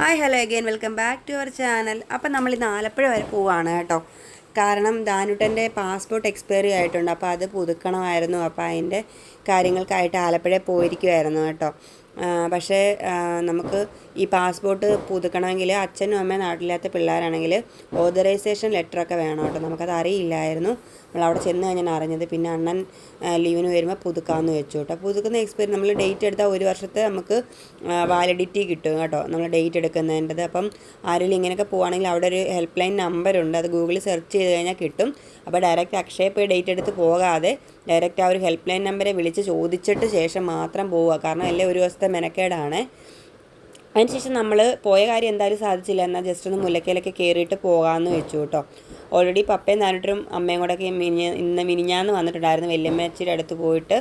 Hi hello again welcome back to our channel അപ്പം നമ്മൾ ഇന്ന് ആലപ്പുഴ വരെ പോവാണ് കേട്ടോ. കാരണം ദാനുട്ടന്റെ പാസ്പോർട്ട് എക്സ്പയറി ആയിട്ടുണ്ട്. അപ്പോൾ അത് പുതുക്കണമായിരുന്നു. അപ്പോൾ അതിന്റെ കാര്യങ്ങൾക്കായിട്ട് ആലപ്പുഴ പോയിരിക്കുമായിരുന്നു കേട്ടോ. പക്ഷേ നമുക്ക് ഈ പാസ്പോർട്ട് പുതുക്കണമെങ്കിൽ അച്ഛനും അമ്മയും നാട്ടിലാത്ത പിള്ളേരാണെങ്കിൽ ഓതറൈസേഷൻ ലെറ്ററൊക്കെ വേണം കേട്ടോ. നമുക്കത് അറിയില്ലായിരുന്നു. നമ്മൾ അവിടെ ചെന്ന് കഴിഞ്ഞാൽ അറിഞ്ഞത്. പിന്നെ അണ്ണൻ ലീവിന് വരുമ്പോൾ പുതുക്കാമെന്ന് വെച്ചു കേട്ടോ. പുതുക്കുന്ന എക്സ്പയറി നമ്മൾ ഡേറ്റ് എടുത്താൽ ഒരു വർഷത്തെ നമുക്ക് വാലിഡിറ്റി കിട്ടും കേട്ടോ. നമ്മൾ ഡേറ്റ് എടുക്കുന്നതിന്റെത്. അപ്പം ആരെങ്കിലും ഇങ്ങനെയൊക്കെ പോവുകയാണെങ്കിൽ അവിടെ ഒരു ഹെൽപ്പ് ലൈൻ നമ്പറുണ്ട് അത് ഗൂഗിളിൽ സെർച്ച് ചെയ്ത് കഴിഞ്ഞാൽ കിട്ടും. അപ്പോൾ ഡയറക്റ്റ് അക്ഷയ പോയി ഡേറ്റ് എടുത്ത് പോകാതെ ഡയറക്റ്റ് ആ ഒരു ഹെൽപ്പ് ലൈൻ നമ്പറെ വിളിച്ച് ചോദിച്ചിട്ട് ശേഷം മാത്രം പോവുക. കാരണം എല്ലാം ഒരു ദിവസത്തെ മെനക്കേടാണ്. അതിനുശേഷം നമ്മൾ പോയ കാര്യം എന്തായാലും സാധിച്ചില്ല. എന്നാൽ ജസ്റ്റ് ഒന്ന് മുല്ലക്കയിലൊക്കെ കയറിയിട്ട് പോകാമെന്ന് വെച്ചു കേട്ടോ ഓൾറെഡി പപ്പയും നാനിട്ടും അമ്മയും കൂടെ ഒക്കെ മിനിഞ്ഞ ഇന്ന് മിനിഞ്ഞാന്ന് വന്നിട്ടുണ്ടായിരുന്നു. വല്യമ്മച്ചിയുടെ അടുത്ത് പോയിട്ട്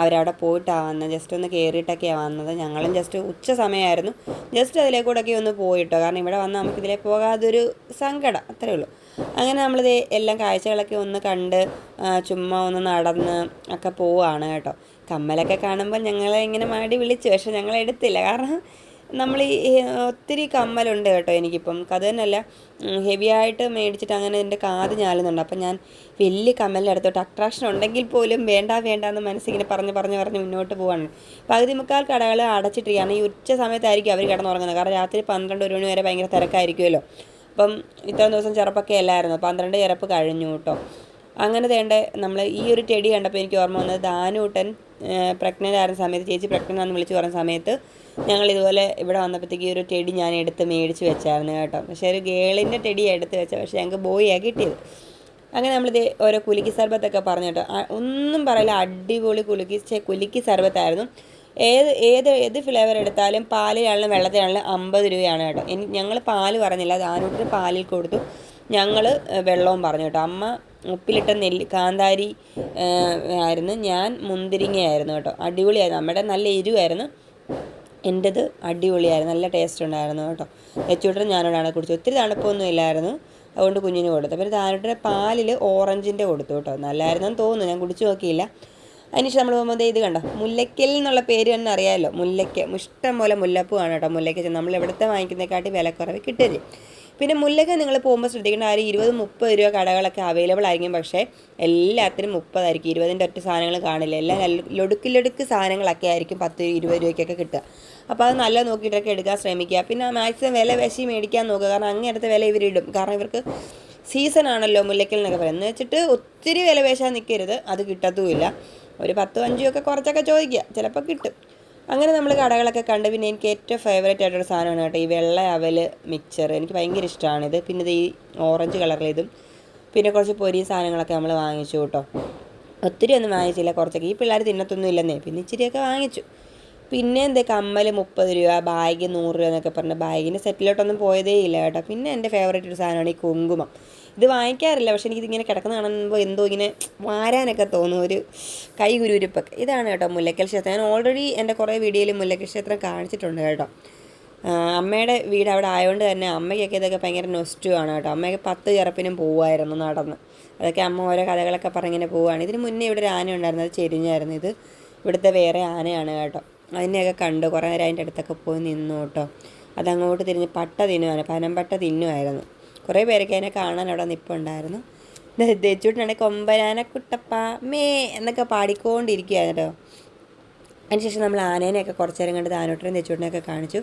അവരവിടെ പോയിട്ടാണ് വന്നത് ജസ്റ്റ് ഒന്ന് കയറിയിട്ടൊക്കെയാണ് വന്നത്. ഞങ്ങളും ജസ്റ്റ് ഉച്ച സമയമായിരുന്നു ജസ്റ്റ് അതിലേക്കൂടെയൊക്കെ ഒന്ന് പോയിട്ടോ. കാരണം ഇവിടെ വന്നാൽ നമുക്ക് ഇതിലേ പോകാതൊരു സങ്കടം. അത്രേ ഉള്ളൂ. അങ്ങനെ നമ്മളിത് എല്ലാം കാഴ്ചകളൊക്കെ ഒന്ന് കണ്ട് ചുമ്മാ ഒന്ന് നടന്ന് ഒക്കെ പോവാണ് കേട്ടോ. കമ്മലൊക്കെ കാണുമ്പോൾ ഞങ്ങളെ ഇങ്ങനെ മാടി വിളിച്ചു. പക്ഷെ ഞങ്ങൾ എടുത്തില്ല. കാരണം നമ്മൾ ഈ ഒത്തിരി കമ്മലുണ്ട് കേട്ടോ എനിക്കിപ്പം. അത് തന്നെയല്ല ഹെവി ആയിട്ട് മേടിച്ചിട്ട് അങ്ങനെ എന്റെ കാത് ഞാലുന്നുണ്ട്. അപ്പം ഞാൻ വലിയ കമ്മലിനടുത്തോട്ട് അട്രാക്ഷൻ ഉണ്ടെങ്കിൽ പോലും വേണ്ട വേണ്ട എന്ന് മനസ്സിങ്ങനെ പറഞ്ഞ് പറഞ്ഞ് പറഞ്ഞ് മുന്നോട്ട് പോവാണ്. പകുതി മുക്കാൽ കടകൾ അടച്ചിട്ടിരിക്കുകയാണ്. ഈ ഉച്ച സമയത്തായിരിക്കും അവർ കിടന്നുറങ്ങുന്നത്. കാരണം രാത്രി പന്ത്രണ്ട് ഒരു മണി വരെ ഭയങ്കര തിരക്കായിരിക്കുമല്ലോ. അപ്പം ഇത്രയും ദിവസം ചെറുപ്പൊക്കെ അല്ലായിരുന്നു. പന്ത്രണ്ട് ചെറുപ്പ് കഴിഞ്ഞു കേട്ടോ. അങ്ങനെ തേണ്ട നമ്മൾ ഈ ഒരു ടെടി കണ്ടപ്പോൾ എനിക്ക് ഓർമ്മ വന്നത് ദാനൂട്ടൻ പ്രഗ്നന്റ് ആയിരുന്ന സമയത്ത് ചേച്ചി പ്രഗ്നന്റ് ആണെന്ന് വിളിച്ച് പറഞ്ഞ സമയത്ത് ഞങ്ങൾ ഇതുപോലെ ഇവിടെ വന്നപ്പോഴത്തേക്ക് ഒരു ടെടി ഞാൻ എടുത്ത് മേടിച്ച് വെച്ചായിരുന്നു കേട്ടോ. പക്ഷേ ഒരു ഗേളിന്റെ ടെടി എടുത്ത് വെച്ചാൽ പക്ഷേ ഞങ്ങൾക്ക് ബോയിയാണ് കിട്ടിയത്. അങ്ങനെ നമ്മൾ നമ്മളിത് ഓരോ കുലുക്കി സർബത്തൊക്കെ പറഞ്ഞു കേട്ടോ. ഒന്നും പറയില്ല അടിപൊളി കുലുക്കി കുലുക്കി സർബത്തായിരുന്നു. ഏത് ഏത് ഏത് ഫ്ലേവർ എടുത്താലും പാലിലാണെങ്കിലും വെള്ളത്തിലാണെങ്കിലും അമ്പത് രൂപയാണ് കേട്ടോ. ഞങ്ങൾ പാൽ പറഞ്ഞില്ല ദാനൂട്ടിന് പാലിൽ കൊടുത്തു. ഞങ്ങൾ വെള്ളവും പറഞ്ഞു കേട്ടോ. അമ്മ ഉപ്പിലിട്ട നെല്ല് കാന്താരി ആയിരുന്നു. ഞാൻ മുന്തിരിങ്ങയായിരുന്നു കേട്ടോ. അടിപൊളിയായിരുന്നു. നമ്മുടെ നല്ല എരിവായിരുന്നു. എന്റെത് അടിപൊളിയായിരുന്നു. നല്ല ടേസ്റ്റ് ഉണ്ടായിരുന്നു കേട്ടോ. തെച്ചൂട്ടൻ ഞാനോടാണ് കുടിച്ചത് ഒത്തിരി തണുപ്പൊന്നും ഇല്ലായിരുന്നു. അതുകൊണ്ട് കുഞ്ഞിന് കൊടുത്തു. പിന്നെ താനോട്ടിന്റെ പാലിൽ ഓറഞ്ചിന്റെ കൊടുത്തു കേട്ടോ. നല്ലായിരുന്നെന്ന് തോന്നുന്നു. ഞാൻ കുടിച്ചു നോക്കിയില്ല. അതിനുശേഷം നമ്മൾ പോകുമ്പോൾ ഇത് കണ്ടോ? മുല്ലയ്ക്കൽ എന്നുള്ള പേര് തന്നെ അറിയാമല്ലോ മുല്ലയ്ക്ക. ഇഷ്ടം പോലെ മുല്ലപ്പൂ ആണ് കേട്ടോ. മുല്ലയ്ക്ക നമ്മൾ എവിടുത്തെ വാങ്ങിക്കുന്നതിനെക്കാട്ടി വിലക്കുറവ് കിട്ടരുത് പിന്നെ മുല്ലയ്ക്ക് നിങ്ങൾ പോകുമ്പോൾ ശ്രദ്ധിക്കേണ്ട ഒരു ഇരുപത് മുപ്പത് രൂപ കടകളൊക്കെ അവൈലബിൾ ആയിരിക്കും. പക്ഷേ എല്ലാത്തിനും മുപ്പതായിരിക്കും. ഇരുപതിന്റെ ഒറ്റ സാധനങ്ങൾ കാണില്ല. എല്ലാം ലൊടുക്കിലൊടുക്ക് സാധനങ്ങളൊക്കെ ആയിരിക്കും പത്ത് ഇരുപത് രൂപയ്ക്കൊക്കെ കിട്ടുക. അപ്പോൾ അത് നല്ല നോക്കിയിട്ടൊക്കെ എടുക്കാൻ ശ്രമിക്കുക. പിന്നെ മാക്സിമം വില വെശി മേടിക്കാൻ നോക്കുക. കാരണം അങ്ങനത്തെ വില ഇവരിടും കാരണം ഇവർക്ക് സീസൺ ആണല്ലോ മുല്ലയ്ക്കൽ എന്നൊക്കെ പറയുന്നത്. വെച്ചിട്ട് ഒത്തിരി വില നിൽക്കരുത്. അത് കിട്ടത്തുമില്ല. ഒരു പത്തും അഞ്ചും ഒക്കെ കുറച്ചൊക്കെ ചോദിക്കുക. ചിലപ്പോൾ കിട്ടും. അങ്ങനെ നമ്മൾ കടകളൊക്കെ കണ്ട് പിന്നെ എനിക്ക് ഏറ്റവും ഫേവറേറ്റ് ആയിട്ടൊരു സാധനമാണ് കേട്ടോ ഈ വെള്ള അവൽ മിക്സർ എനിക്ക് ഭയങ്കര ഇഷ്ടമാണ് ഇത്. പിന്നെ ഇത് ഈ ഓറഞ്ച് കളറിലിതും പിന്നെ കുറച്ച് പൊരി സാധനങ്ങളൊക്കെ നമ്മൾ വാങ്ങിച്ചു കേട്ടോ. ഒത്തിരി ഒന്നും വാങ്ങിച്ചില്ല കുറച്ചൊക്കെ. ഈ പിള്ളേർ തിന്നത്തൊന്നും ഇല്ലെന്നേ. പിന്നെ ഇച്ചിരിയൊക്കെ വാങ്ങിച്ചു. പിന്നെ എന്താ കമ്മൽ മുപ്പത് രൂപ ബാഗ് നൂറ് രൂപ എന്നൊക്കെ പറഞ്ഞ് ബാഗിന്റെ സെറ്റിലോട്ടൊന്നും പോയതേ ഇല്ല കേട്ടോ. പിന്നെ എന്റെ ഫേവറേറ്റ് ഒരു സാധനമാണ് ഈ കുങ്കുമം. ഇത് വാങ്ങിക്കാറില്ല പക്ഷേ എനിക്കിതിങ്ങനെ കിടക്കുന്ന കാണുമ്പോൾ എന്തോ ഇങ്ങനെ വാരാനൊക്കെ തോന്നും ഒരു കൈ കുരുരിപ്പൊക്കെ ഇതാണ് കേട്ടോ മുല്ലക്കൽ ക്ഷേത്രം. ഞാൻ ഓൾറെഡി എന്റെ കുറേ വീഡിയോയിൽ മുല്ലക്കൽ ക്ഷേത്രം കാണിച്ചിട്ടുണ്ട് കേട്ടോ. അമ്മയുടെ വീട് അവിടെ ആയതുകൊണ്ട് തന്നെ അമ്മയ്ക്കൊക്കെ ഇതൊക്കെ ഭയങ്കര നൊസ്റ്റു ആണ് കേട്ടോ. അമ്മയൊക്കെ പത്ത് ചെറുപ്പിനും പോവായിരുന്നു നടന്ന്. അതൊക്കെ അമ്മ ഓരോ കഥകളൊക്കെ പറഞ്ഞിങ്ങനെ പോവുകയാണ് ഇതിന് മുന്നേ ഇവിടെ ഒരു ആന ഉണ്ടായിരുന്നു അത് ചെരിഞ്ഞായിരുന്നു. ഇത് ഇവിടുത്തെ വേറെ ആനയാണ് കേട്ടോ. അതിനെയൊക്കെ കണ്ടു. കുറേ നേരം അതിന്റെ അടുത്തൊക്കെ പോയി നിന്നു കേട്ടോ. അതങ്ങോട്ട് തിരിഞ്ഞ് പട്ട തിന്നുവാണ്. പനമ്പട്ട തിന്നുമായിരുന്നു കുറേ പേരൊക്കെ അതിനെ കാണാൻ അവിടെ നിൽപ്പുണ്ടായിരുന്നു ദച്ചുവിട്ടാണെങ്കിൽ കൊമ്പനാന കുട്ടപ്പ മേ എന്നൊക്കെ പാടിക്കൊണ്ടിരിക്കുകയായിരുന്നു കേട്ടോ. അതിനുശേഷം നമ്മൾ ആനേനെയൊക്കെ കുറച്ച് നേരം കണ്ട് താനോട്ടനും തെച്ചൂട്ടിനെയൊക്കെ കാണിച്ചു.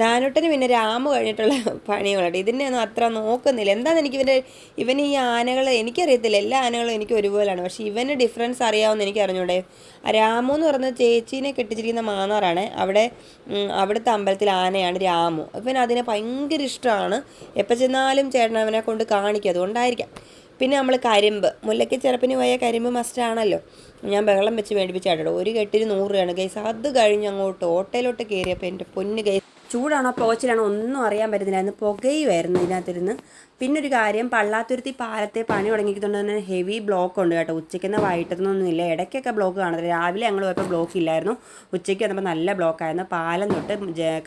ദാനോട്ടന് പിന്നെ രാമു കഴിഞ്ഞിട്ടുള്ള പണികളുണ്ട് ഇതിനെ ഒന്നും അത്ര നോക്കുന്നില്ല. എന്താണെന്ന് എനിക്ക് ഇവന്റെ ഇവൻ ഈ ആനകൾ എനിക്കറിയത്തില്ല. എല്ലാ ആനകളും എനിക്ക് ഒരുപോലെയാണ് പക്ഷേ ഇവന് ഡിഫറൻസ് അറിയാവുന്ന എനിക്ക് അറിഞ്ഞൂടെ രാമു എന്ന് പറയുന്നത് ചേച്ചീനെ കെട്ടിച്ചിരിക്കുന്ന മാന്നാറാണ്. അവിടെ അവിടുത്തെ അമ്പലത്തിൽ ആനയാണ് രാമു. ഇവൻ അതിനെ ഭയങ്കര ഇഷ്ടമാണ്. എപ്പോൾ ചെന്നാലും ചേട്ടൻ അവനെ കൊണ്ട് കാണിക്കും. അതുകൊണ്ടായിരിക്കാം. പിന്നെ നമ്മൾ കരിമ്പ്. മുല്ലയ്ക്ക് ചെറുപ്പിന് പോയ കരിമ്പ് മസ്റ്റാണല്ലോ ഞാൻ ബഹളം വെച്ച് മേടിപ്പിച്ചാട്ടോ ഒരു കെട്ടിന് നൂറ് രൂപയാണ്. ഗൈസ് അത് കഴിഞ്ഞ് അങ്ങോട്ട് ഓട്ടയിലോട്ട് കയറിയപ്പോൾ എന്റെ പൊന്ന് ഗൈസ് ചൂടാണോ? പോച്ചിലാണോ ഒന്നും അറിയാൻ പറ്റുന്നില്ല. അന്ന് പുകയുമായിരുന്നു ഇതിനകത്തിരുന്ന്. പിന്നെ ഒരു കാര്യം പള്ളാത്തുരുത്തി പാലത്തെ പണി തുടങ്ങിക്കൊണ്ട് തന്നെ ഹെവി ബ്ലോക്ക് ഉണ്ട് കേട്ടോ. ഉച്ചയ്ക്കെന്ന് ഇല്ല. ഇടയ്ക്കൊക്കെ ബ്ലോക്ക് കാണത്തില്ല. രാവിലെ ഞങ്ങൾ പോയപ്പോൾ ബ്ലോക്ക് ഇല്ലായിരുന്നു. ഉച്ചയ്ക്ക് വന്നപ്പോൾ നല്ല ബ്ലോക്കായിരുന്നു പാലം തൊട്ട്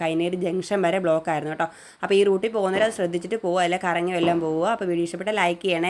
കൈനേരി ജംഗ്ഷൻ വരെ ബ്ലോക്ക് ആയിരുന്നു കേട്ടോ. അപ്പോൾ ഈ റൂട്ടിൽ പോകുന്നവരെ ശ്രദ്ധിച്ചിട്ട് പോകുക അല്ലെങ്കിൽ കറങ്ങി വല്ലതും പോവുക. അപ്പോൾ വീഡിയോ ഇഷ്ടപ്പെട്ട ലൈക്ക് ചെയ്യണേ.